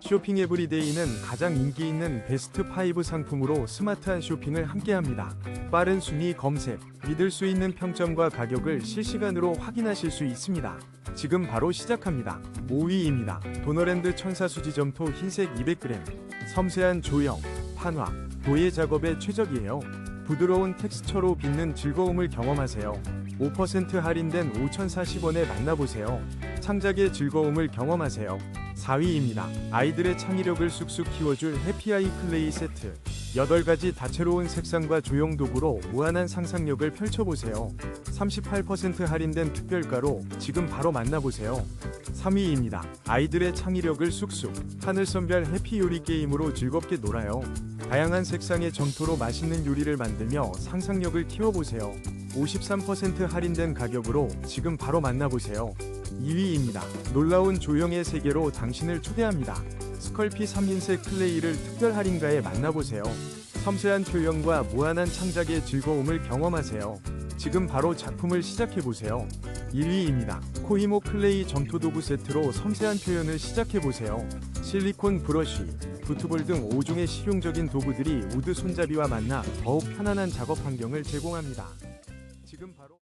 쇼핑 에브리데이는 가장 인기 있는 베스트 5 상품으로 스마트한 쇼핑을 함께합니다. 빠른 순위 검색, 믿을 수 있는 평점과 가격을 실시간으로 확인하실 수 있습니다. 지금 바로 시작합니다. 5위입니다. 도너랜드 천사수지 점토 흰색 200g. 섬세한 조형, 판화, 도예 작업에 최적이에요. 부드러운 텍스처로 빛는 즐거움을 경험하세요. 5% 할인된 5,040원에 만나보세요. 창작의 즐거움을 경험하세요. 4위입니다. 아이들의 창의력을 쑥쑥 키워줄 해피아이 클레이 세트. 8가지 다채로운 색상과 조형 도구로 무한한 상상력을 펼쳐보세요. 38% 할인된 특별가로 지금 바로 만나보세요. 3위입니다. 아이들의 창의력을 쑥쑥 하늘선별 해피 요리 게임으로 즐겁게 놀아요. 다양한 색상의 점토로 맛있는 요리를 만들며 상상력을 키워보세요. 53% 할인된 가격으로 지금 바로 만나보세요. 2위입니다. 놀라운 조형의 세계로 당신을 초대합니다. 스컬피 3인색 클레이를 특별 할인가에 만나보세요. 섬세한 표현과 무한한 창작의 즐거움을 경험하세요. 지금 바로 작품을 시작해보세요. 1위입니다. 코히모 클레이 점토도구 세트로 섬세한 표현을 시작해보세요. 실리콘 브러쉬, 붓볼 등 5종의 실용적인 도구들이 우드 손잡이와 만나 더욱 편안한 작업 환경을 제공합니다. 지금 바로